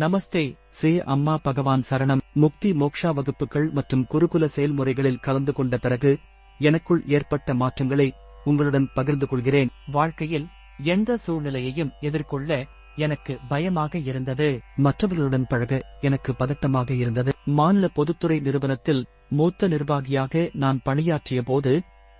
நமஸ்தே ஸ்ரீ அம்மா பகவான் சரணம். முக்தி மோக்ஷா வகுப்புகள் மற்றும் குருகுல செயல்முறைகளில் கலந்து கொண்ட பிறகு எனக்குள் ஏற்பட்ட மாற்றங்களை உங்களுடன் பகிர்ந்து கொள்கிறேன். வாழ்க்கையில் எந்த சூழ்நிலையையும் எதிர்கொள்ள எனக்கு பயமாக இருந்தது. மற்றவர்களுடன் பழக எனக்கு பதட்டமாக இருந்தது. மாநில பொதுத்துறை நிறுவனத்தில் மூத்த நிர்வாகியாக நான் பணியாற்றிய போது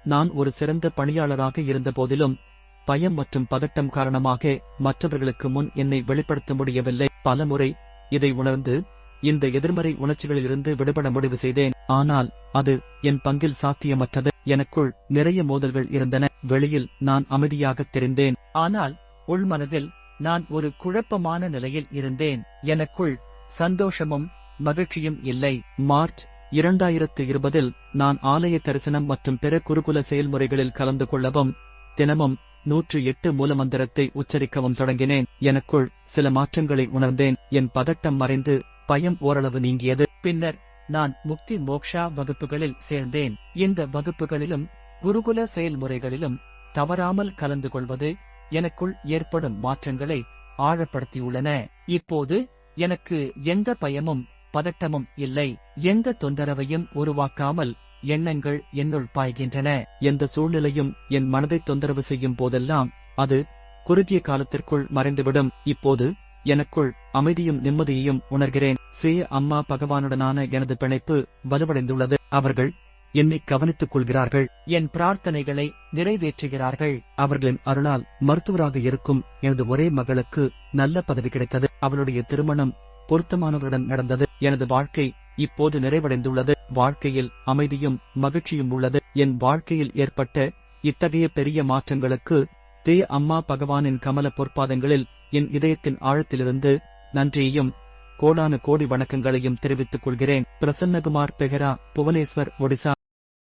நான் ஒரு சிறந்த பணியாளராக இருந்த போதிலும் பயம் மற்றும் பதட்டம் காரணமாக மற்றவர்களுக்கு முன் என்னை வெளிப்படுத்த முடியவில்லை. பலமுறை இதை உணர்ந்து இந்த எதிர்மறை உணர்ச்சிகளிலிருந்து விடுபட முடிவு செய்தேன். ஆனால் அது என் பங்கில் சாத்தியமற்றது. எனக்குள் நிறைய மோதல்கள் இருந்தன. வெளியில் நான் அமைதியாக தெரிந்தேன். ஆனால் உள்மனதில் நான் ஒரு குழப்பமான நிலையில் இருந்தேன். எனக்குள் சந்தோஷமும் மகிழ்ச்சியும் இல்லை. மார்ச் இரண்டாயிரத்து இருபதில் நான் ஆலய தரிசனம் மற்றும் பிற குருகுல செயல்முறைகளில் கலந்து கொள்ளவும் தினமும் நூற்று எட்டு மூலமந்திரத்தை உச்சரிக்கவும் தொடங்கினேன். எனக்குள் சில மாற்றங்களை உணர்ந்தேன். என் பதட்டம் மறைந்து பயம் ஓரளவு நீங்கியது. பின்னர் நான் முக்தி மோக்ஷா வகுப்புகளில் சேர்ந்தேன். இந்த வகுப்புகளிலும் குருகுல செயல்முறைகளிலும் தவறாமல் கலந்து கொள்வது எனக்குள் ஏற்படும் மாற்றங்களை ஆழப்படுத்தியுள்ளன. இப்போது எனக்கு எந்த பயமும் பதட்டமும் இல்லை. எந்த தொந்தரவையும் உருவாக்காமல் எண்ணங்கள் என்னுள் பாய்கின்றன. எந்த சூழ்நிலையும் என் மனதை தொந்தரவு செய்யும் போதெல்லாம் அது குறுகிய காலத்திற்குள் மறைந்துவிடும். இப்போது எனக்குள் அமைதியும் நிம்மதியையும் உணர்கிறேன். ஸ்ரீ அம்மா பகவானுடனான எனது பிணைப்பு வலுவடைந்துள்ளது. அவர்கள் என்னை கவனித்துக் கொள்கிறார்கள். என் பிரார்த்தனைகளை நிறைவேற்றுகிறார்கள். அவர்களின் அருளால் மருத்துவராக இருக்கும் எனது ஒரே மகளுக்கு நல்ல பதவி கிடைத்தது. அவளுடைய திருமணம் பொருத்தமானவருடன் நடந்தது. எனது வாழ்க்கை இப்போது நிறைவடைந்துள்ளது. வாழ்க்கையில் அமைதியும் மகிழ்ச்சியும் உள்ளது. என் வாழ்க்கையில் ஏற்பட்ட இத்தகைய பெரிய மாற்றங்களுக்கு தே அம்மா பகவானின் கமல பொற்பாதங்களில் என் இதயத்தின் ஆழத்திலிருந்து நன்றியையும் கோடானு கோடி வணக்கங்களையும் தெரிவித்துக் கொள்கிறேன். பிரசன்னகுமார் பெஹரா புவனேஸ்வர் ஒடிசா.